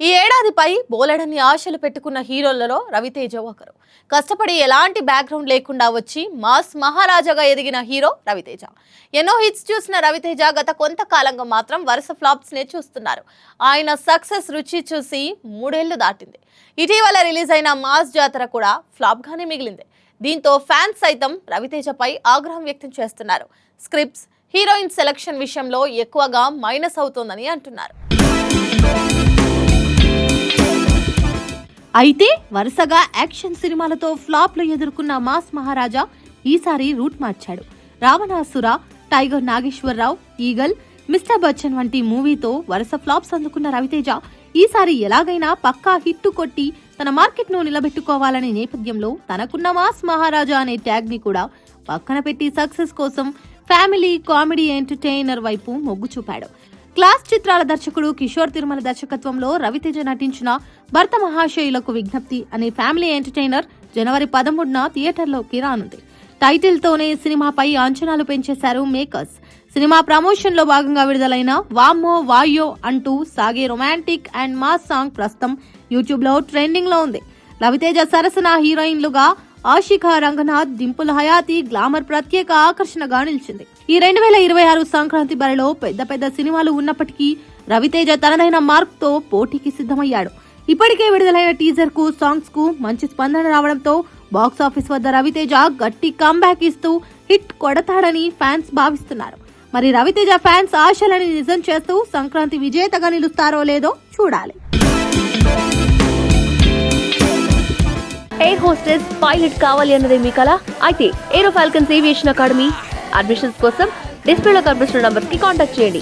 ఈ ఏడాదిపై బోలెడన్ని ఆశలు పెట్టుకున్న హీరోలలో రవితేజ ఒకరు. కష్టపడి ఎలాంటి బ్యాక్గ్రౌండ్ లేకుండా వచ్చి మాస్ మహారాజాగా ఎదిగిన హీరో రవితేజ. ఎన్నో హిట్స్ చూసిన రవితేజ గత కొంతకాలంగా మాత్రం వరుస ఫ్లాప్స్ నే చూస్తున్నారు. ఆయన సక్సెస్ రుచి చూసి మూడేళ్ళు దాటింది. ఇటీవల రిలీజ్ అయిన మాస్ జాతర కూడా ఫ్లాప్ గానే మిగిలింది. దీంతో ఫ్యాన్స్ సైతం రవితేజపై ఆగ్రహం వ్యక్తం చేస్తున్నారు. స్క్రిప్ట్స్ హీరోయిన్ సెలక్షన్ విషయంలో ఎక్కువగా మైనస్ అవుతోందని అంటున్నారు. అయితే వరుసగా యాక్షన్ సినిమాలతో ఫ్లాప్లు ఎదుర్కొన్న మాస్ మహారాజా ఈసారి రూట్ మార్చాడు. Ravanasura Tiger Nageswararao Eagle Mister Bachchan వంటి మూవీతో వరుస ఫ్లాప్స్ అందుకున్న రవితేజ ఈసారి ఎలాగైనా పక్కా హిట్టు కొట్టి తన మార్కెట్ను నిలబెట్టుకోవాలనే నేపథ్యంలో తనకున్న మాస్ మహారాజా అనే ట్యాగ్ని కూడా పక్కన పెట్టి సక్సెస్ కోసం ఫ్యామిలీ కామెడీ ఎంటర్టైనర్ వైపు మొగ్గు చూపాడు. క్లాస్ చిత్రాల దర్శకుడు కిషోర్ తిరుమల దర్శకత్వంలో రవితేజ నటించిన భర్త మహాశయులకు విజ్ఞప్తి అనే ఫ్యామిలీ ఎంటర్టైనర్ జనవరి పదమూడున థియేటర్లోకి రానుంది టైటిల్తోనే సినిమాపై అంచనాలు పెంచేశారు మేకర్స్. సినిమా ప్రమోషన్లో భాగంగా విడుదలైన వామ్మో వాయో అంటూ సాగే రొమాంటిక్ అండ్ మాస్ సాంగ్ ప్రస్తుతం యూట్యూబ్లో ట్రెండింగ్లో ఉంది. రవితేజ సరసన హీరోయిన్లుగా ఆషిఖా రంగనాథ్ దింపుల హయాతి గ్లామర్ ప్రత్యేక ఆకర్షణగా నిలిచింది. ఈ రెండు వేల ఇరవై ఆరు సంక్రాంతి బరిలో పెద్ద పెద్ద సినిమాలు ఉన్నప్పటికీ రవితేజ తనదైన మార్క్తో పోటీకి సిద్ధమయ్యాడు. ఇప్పటికే విడుదలైన టీజర్కు సాంగ్స్కు మంచి స్పందన రావడంతో బాక్స్ ఆఫీస్ వద్ద రవితేజ గట్టి కంబ్యాక్ ఇస్తూ హిట్ కొడతాడని ఫ్యాన్స్ భావిస్తున్నారు. మరి రవితేజ ఫ్యాన్స్ ఆశలని నిజం చేస్తూ సంక్రాంతి విజేతగా నిలుస్తారో లేదో చూడాలి. ఎయిర్ హోస్టెస్ పైలట్ కావాలి అన్నదే మీ కల? అయితే aero falcons aviation academy admissions కోసం డిస్ప్లేలో కనిపిస్తున్న నంబర్కి కాంటాక్ట్ చేయండి.